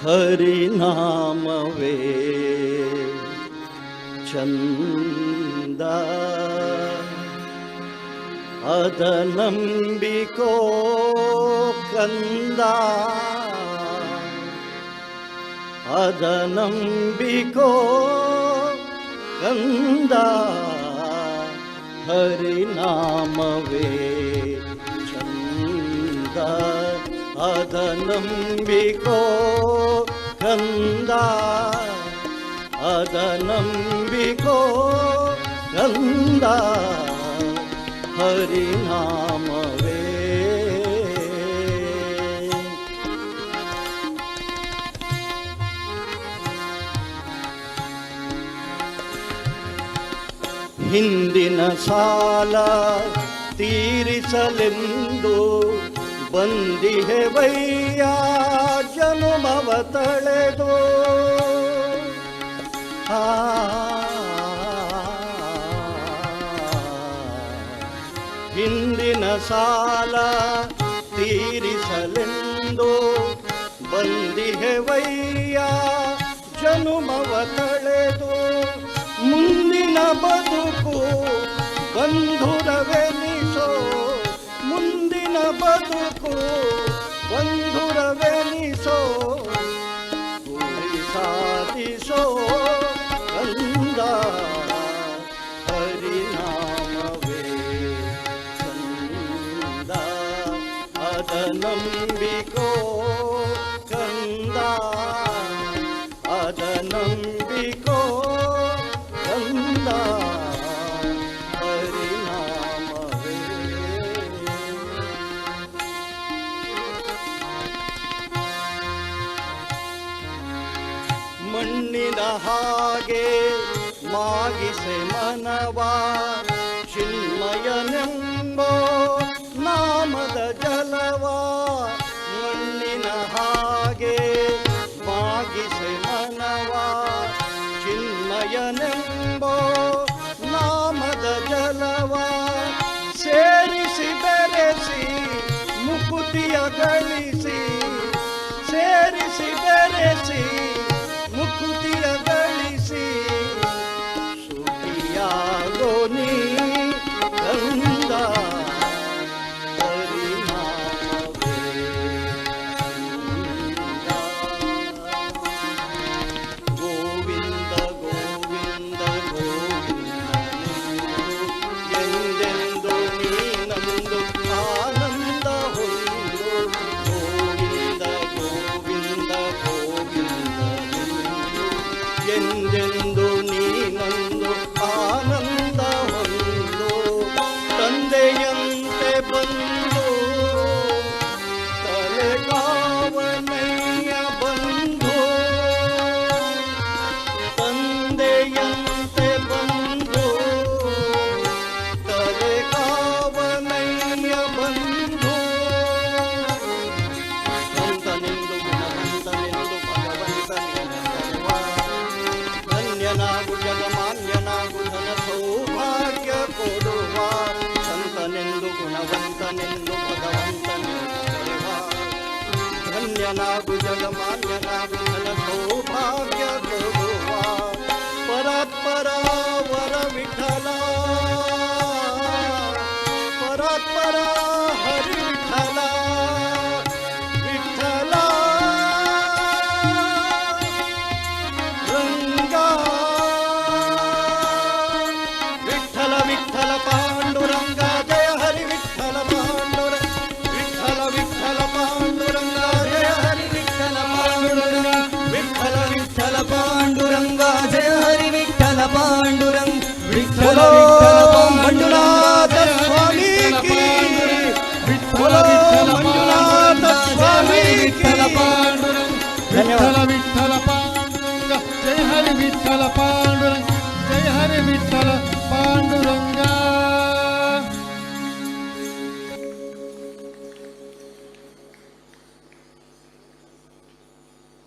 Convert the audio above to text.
ಹರಿನಾಮವೇ ಚಂದ ಅದ ನಂಬಿಕೋ ಕಂದ ಅದ ನಂಬಿಕೋ ಕಂದ ಹರಿನಾಮವೇ ಚಂದ ಅದ ನಂಬಿಕೋ ಕಂದ ಹರಿನಾಮವೇ. ಹಿಂದಿನ ಸಾಲ ತೀರಿಸಲೆಂದು ಬಂದಿಹೆ ವಯ್ಯ ಜನುಮವ ತಳೆದು ಆ ಹಿಂದಿನ ಸಾಲ ತೀರಿಸಲೆಂದು ಬಂದಿಹೆ ವಯ್ಯ ಜನುಮವ ತಳೆದು ಮುಂದಿನ ಬದುಕು ಬಂಧುರವೆನಿಸೋ ಮುಂದಿನ ಬದುಕು ಬಂಧುರವೆನಿಸೋ ನಂಬಿಕೋ ಕಂದ ಅದ ನಂಬಿಕೋ ಕಂದ ಹರಿನಾಮವೇ. ಮಣ್ಣಿನ ಹಾಗೆ ಮಾಗಿಸೆ ಮನವ. ಚಿನ್ಮಯನೆಂಬೋ ಚಿನ್ಮಯನೆಂಬೋ ನಾಮದ ಧನ್ಯನಾಗು ಜಗಮಾನ್ಯನಾಗು ಧನ ಸೌಭಾಗ್ಯ ಕೊಡುವ ಸಂತನೆಂದು ಗುಣವಂತನೆಂದು ಭಗವಂತನೆಂದು ಧನ್ಯನಾಗು ಜಗಮಾನ್ಯನಾಗು ಧನ ಸೌಭಾಗ್ಯ ಕೊಡುವ ಪರತ್ಪರ ವರ ವಿಠಲ ಪರತ್ಪರ